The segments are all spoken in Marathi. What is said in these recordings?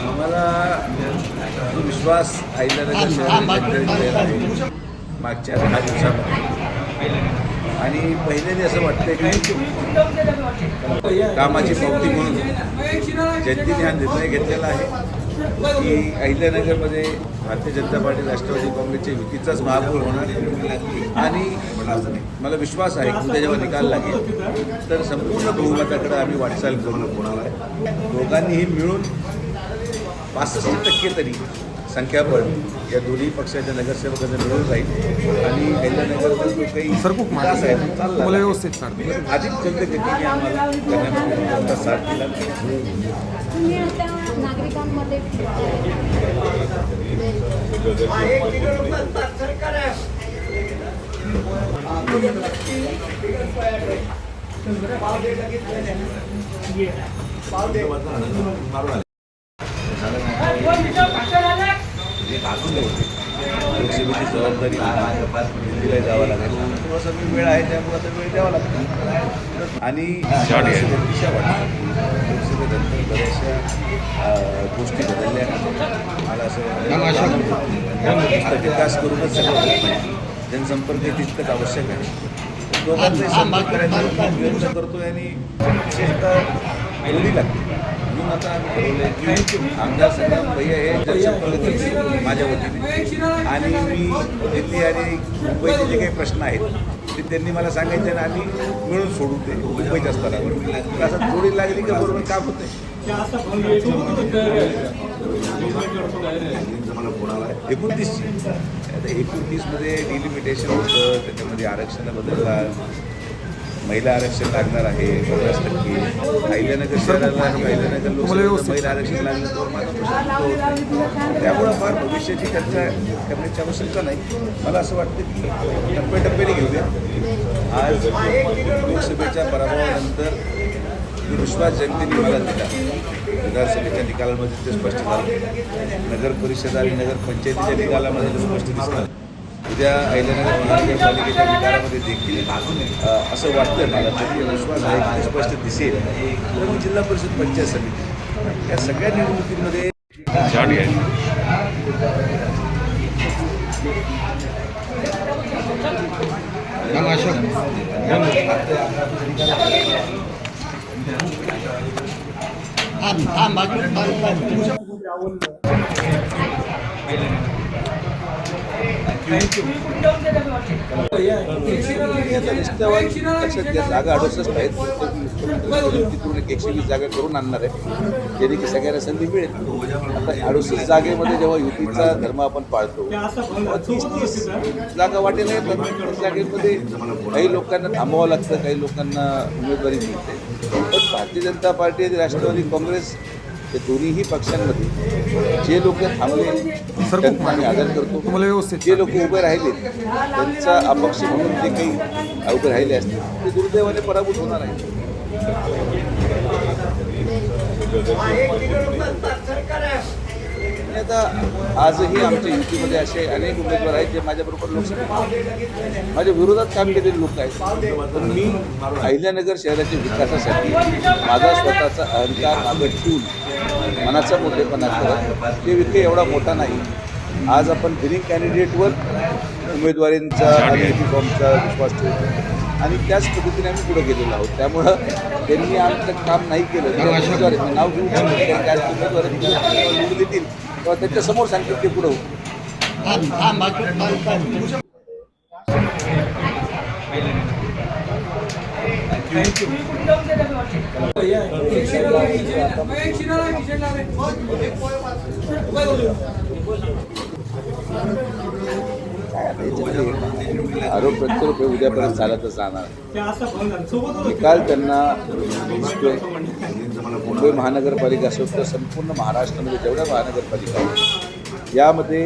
आम्हाला जो विश्वास आहे मागच्या दहा दिवसामध्ये. आणि पहिल्यांदा असं वाटतंय की कामाची पावती म्हणून जनतेने हा निर्णय घेतलेला आहे की अहिल्यानगरमध्ये भारतीय जनता पार्टी राष्ट्रवादी काँग्रेसच्या युतीचाच महापौर होणार आणि मला विश्वास आहे की त्याच्यावर निकाल लागेल तर संपूर्ण बहुमताकडे आम्ही वाटचाल करून होणार आहे दोघांनीही मिळून पासष्ट टक्के तरी संख्याबळ या दोन्ही पक्षाच्या नगरसेवकांना मिळून राहील आणि अहिल्यानगरचा जो काही सरकूक विकास आहे तो चालला मला व्यवस्थित अधिक जलदगतीने आम्हाला करण्यामध्ये साथ दिला. तुम्ही आता नागरिकांमध्ये लोकसेवेची जबाबदारी दिला जावं लागेल थोडासा मी वेळ आहे त्यामुळे आता वेळ द्यावा लागतो. आणि दिशा वाटते लोकसेवेनंतर बऱ्याचशा गोष्टी बदलल्या. मला असं विकास करूनच सगळं होत नाही जनसंपर्क हे तितकंच आवश्यक आहे. दोघांचाही संपर्क करायचा प्रयत्न करतोय आणि विशेषतः जोडी लागते. म्हणून आता आम्ही की आमदार संग्राम भैया हे जनसंपर्क माझ्या वतीने आणि मी दिल्ली आणि मुंबईचे जे काही प्रश्न आहेत ते त्यांनी मला सांगायचे आणि आम्ही मिळून सोडू ते मुंबईच्या स्तरावर असं थोडी लागली का बरोबर काम होते एकोणतीसची. आता एकोणतीसमध्ये डिलिमिटेशन होतं त्याच्यामध्ये आरक्षणाला बदलला महिला आरक्षण लागणार आहे पन्नास टक्के. अहिल्यानगर शहराला आणि अहिल्यानगर लोकसभेला महिला आरक्षण लागलं तर माझा प्रश्न. त्यामुळं फार भविष्याची चर्चा करण्याची आवश्यकता नाही. मला असं वाटतं की टप्प्याटप्प्याने घेऊया आज लोकसभेच्या पराभवानंतर विश्वास जनतेने मला दिला. विधानसभेच्या निकालामध्ये ते स्पष्ट झालं. नगर परिषद आणि नगर पंचायतीच्या निकालामध्ये ते स्पष्ट दिसणार उद्या अहिल्यानगर महानगरपालिकेच्या निकालामध्ये देखील असं वाटतं मला, तरी विश्वास आहे की स्पष्ट दिसेल. मग जिल्हा परिषद पंचायत समिती. या सगळ्या निवडणुकीमध्ये रस्त्यावर लक्षात घ्या जागा अडुसष्ट आहेत तिकडून एक एकशे वीस जागा करून आणणार आहे. जेणे की सगळ्यांना संधी मिळेल. आता अडुसष्ट जागेमध्ये जेव्हा युतीचा धर्म आपण पाळतो तीस तीस जागा वाटेल येतात जागेमध्ये काही लोकांना थांबावं लागतं काही लोकांना उमेदवारी मिळते. पण भारतीय जनता पार्टी आणि राष्ट्रवादी काँग्रेस या दोन्हीही पक्षांमध्ये. जे लोक थांबले त्यांना आम्ही आदर करतो. तुम्हाला व्यवस्थित जे लोक उभे राहिले त्यांचा अपक्ष म्हणून जे काही उभे राहिले असतील. ते दुर्दैवाने पराभूत होणार आहे. आणि आता आजही आमच्या युतीमध्ये असे अनेक उमेदवार आहेत जे माझ्याबरोबर लोकसभेत माझ्या विरोधात काम केलेले लोक आहेत. पण मी अहिल्यानगर शहराच्या विकासासाठी माझा स्वतःचा अहंकार मागं ठेवून मनाचा मोठेपणा करत ते विषय एवढा मोठा नाही. आज आपण फिरिंग कॅन्डिडेटवर उमेदवारींचा आणि फॉर्मचा विश्वास ठेवतो. आणि त्याच पद्धतीने आम्ही पुढे गेलेलो आहोत. त्यामुळं त्यांनी आमचं काम नाही केलं उमेदवार नाव घेऊ शकतो नाही. त्याच उमेदवार निवडून देतील किंवा त्यांच्यासमोर ते पुढं. आरोप प्रत्यारोप हे उद्यापर्यंत चालतच राहणार. काल त्यांना मुंबई महानगरपालिका असो तर संपूर्ण महाराष्ट्रामध्ये जेवढ्या महानगरपालिका आहेत यामध्ये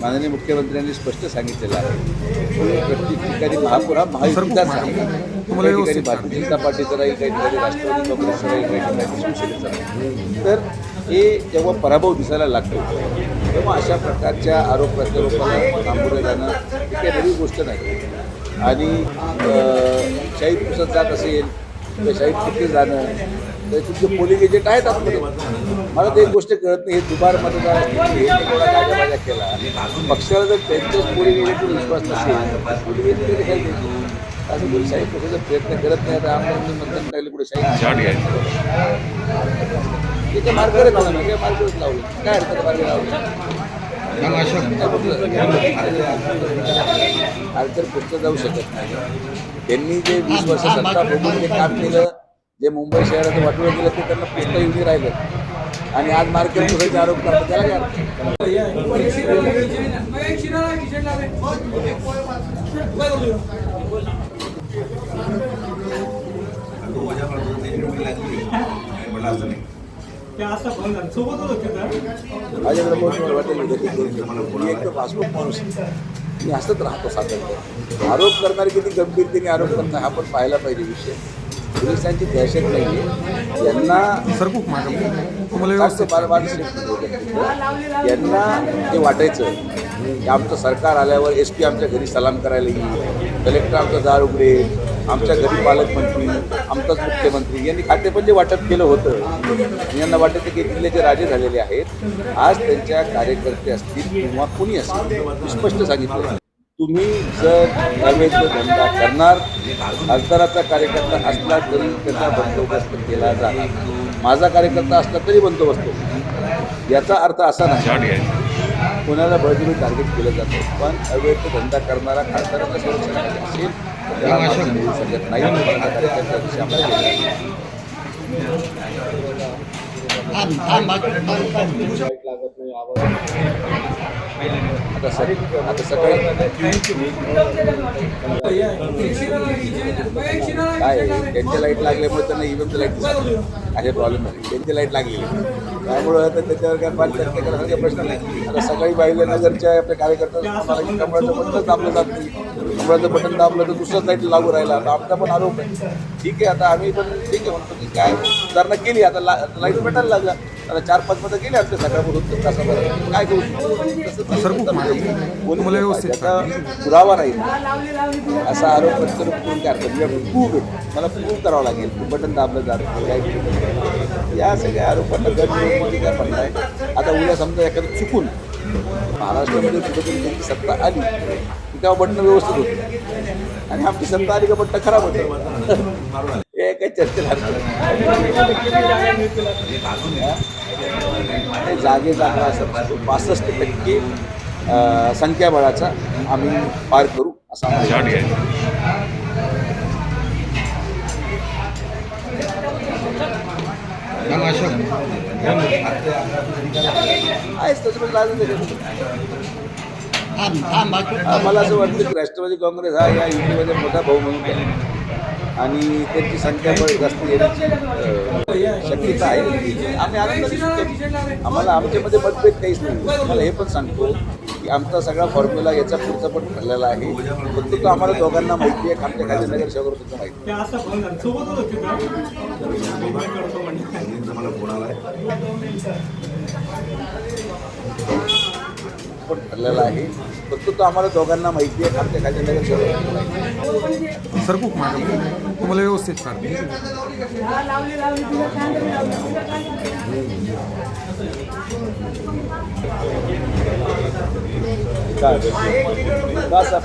माननीय मुख्यमंत्र्यांनी स्पष्ट सांगितलेलं आहे. की प्रत्येक ठिकाणी महापूर हा महायुतीचाच आहे. काही ठिकाणी भारतीय जनता पार्टीचा राहील काही ठिकाणी राष्ट्रवादी काँग्रेसचा राहील काही ठिकाणी शिवसेनेचा राहील तर हे जेव्हा पराभव दिसायला लागतो तेव्हा अशा प्रकारच्या आरोप प्रत्यारोपाला सामोरं जाणं ही काही नवी गोष्ट नाही. आणि शाहीद पुसत जात असेल किंवा शाहीद कुठे जाणं तर तुमचे पोलिंग एजंट आहेत आतमध्ये मला तर एक गोष्ट कळत नाही हे दुबार मतदार हे केला. पक्षाला जर त्यांच्याच पोलिंग एजंटवर विश्वास नसेल पोलिंग एजंट कधी काय द्यायचे? असं कोणी पुसायचा प्रयत्न करत नाही आता आमदार मतदान टाकले कुठे ते काय मार्गच लावलं. काय लावलं आहे मार्ग लावलं? तर पुढचं जाऊ शकत नाही. त्यांनी जे वीस वर्ष सत्ता भोगून जे काम केलं. जे मुंबई शहराचं वाटोळं केलं ते त्यांना पुस्तक येऊन राहिलं. आणि आज मार्केट पुढे आरोप करतात त्याला काय अर्थ? माझ्याकडे बहुत वेळ वाटेल उद्या ते करून देतो. मी एकदम हसमुख माणूस आहे. मी हसत राहतो सातत्य आरोप करणारे किती गंभीरतेने आरोप करणार हा पण पाहायला पाहिजे विषय. पोलिसांची दहशत नाही यांना सरकूक माझं. यांना हे वाटायचं की आमचं सरकार आल्यावर एस पी आमच्या घरी सलाम करायला येईल कलेक्टर आमचं दार उघडेल आमच्या घरी पालकमंत्री आमचाच मुख्यमंत्री यांनी खातेपण जे वाटप केलं होतं. यांना वाटतं की जिल्ह्याचे राजे झालेले आहेत आज त्यांच्या कार्यकर्ते असतील किंवा कुणी असतील स्पष्ट सांगितलं तुम्ही जर अवैध धंदा करणार खासदाराचा कार्यकर्ता असला तरी त्याचा बंदोबस्त केला जाणार माझा कार्यकर्ता असला तरी बंदोबस्त याचा अर्थ असा नाही. कोणाला बळजबरी टार्गेट केलं जातं पण अवैध धंदा करणारा खासदाराचा संरक्षणामध्ये असेल त्याला नाही. आम्हाला गेलं. आहे. आता सरी आता सकाळी काय आहे, त्यांचे लाइट लागल्यामुळे त्यांना इव्हेंटचं लाइट असे प्रॉब्लेम आहे. त्यांची लाइट लागलेली त्यामुळं आता त्याच्यावर काय पाच टक्के करायचा प्रश्न नाही. आता सकाळी बाहिले नगरच्या आपल्या कार्यकर्त्यांना कमळाचं बटन दाबलं जात नाही. कमळाचं बटन दाबलं तर दुसरंच लाइट लागू राहिला. आता आमचा पण आरोप आहे. ठीक आहे आता आम्ही पण ठीक आहे म्हणतो की काय? सुधारणा केली आता ला लाइट भेटायला लागला आता चार पाच मतं गेले आमच्या सकाळपासून तासाभरात काय करू शकतो? तुम्हाला व्यवस्थित त्याचा पुरावा नाही. असा आरोप प्रत्यारोप करून. प्रूव्ह आहे. मला प्रूव्ह करावं लागेल. बटन दाबलं जातं काय या सगळ्या आरोपांना पण नाही आता उद्या समजा एखादं चुकून महाराष्ट्रामध्ये कुठेतरी त्यांची सत्ता आली तेव्हा बटणं व्यवस्थित होती. आणि आमची सत्ता आली का बटणं खराब होतं. हे काही चर्चेला जागेचा हा असं पासष्ट टक्के संख्याबळाचा आम्ही पार करू असा आहेच तसं मला असं वाटतं की राष्ट्रवादी काँग्रेस हा या युतीमध्ये मोठा भाऊ म्हणून आहे. आणि त्यांची संख्याबळ जास्त येण्याची शक्यता आहे आम्ही. आम्हाला आमच्यामध्ये मतभेद काहीच नाही मला हे पण सांगतो की आमचा सगळा फॉर्म्युला याचा पुढचा पण ठरलेला आहे फक्त तो आम्हाला दोघांना माहिती आहे आमच्या खाली नगर शहर सुद्धा माहिती पण ठरलेला आहे. फक्त तो आम्हाला दोघांना माहिती आहे. आमच्या माहिती आहे सरकूक माझं तुम्हाला व्यवस्थित काढतो विकास हा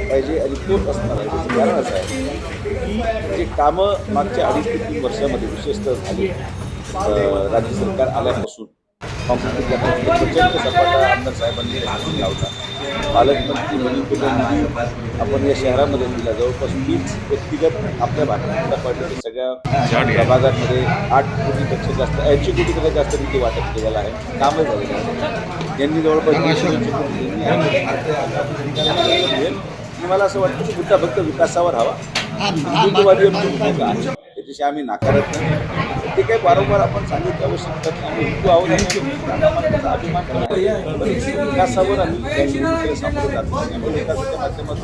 पाहिजे आणि तोच असणार आहे त्याचं कारण असं आहे की जे कामं मागच्या अडीच ते तीन वर्षामध्ये विशेषतः झाली राज्य सरकार आल्यापासून. काँग्रेसच्या प्रचंड सपाटा आमदार साहेबांनी हातून लावला पालकमंत्री म्हणून आपण या शहरामध्ये दिला. जवळपास वीस व्यक्तिगत आपल्या भारतीय जनता पार्टीच्या सगळ्या प्रभागांमध्ये आठ कोटीपेक्षा जास्त ऐंशी कोटीपेक्षा जास्त निधी वाटप केलेला आहे. कामं झालेलं आहे यांनी जवळपास मला असं वाटतं की मुद्दा फक्त विकासावर हवा. हिंदुत्ववादी आम्ही नाकारत नाही. ते काही वारंवार आपण सांगितलं आवश्यक नाही. आम्ही हिंदू आहोत आणि अभिमान विकासावर आम्ही विकासाच्या माध्यमातून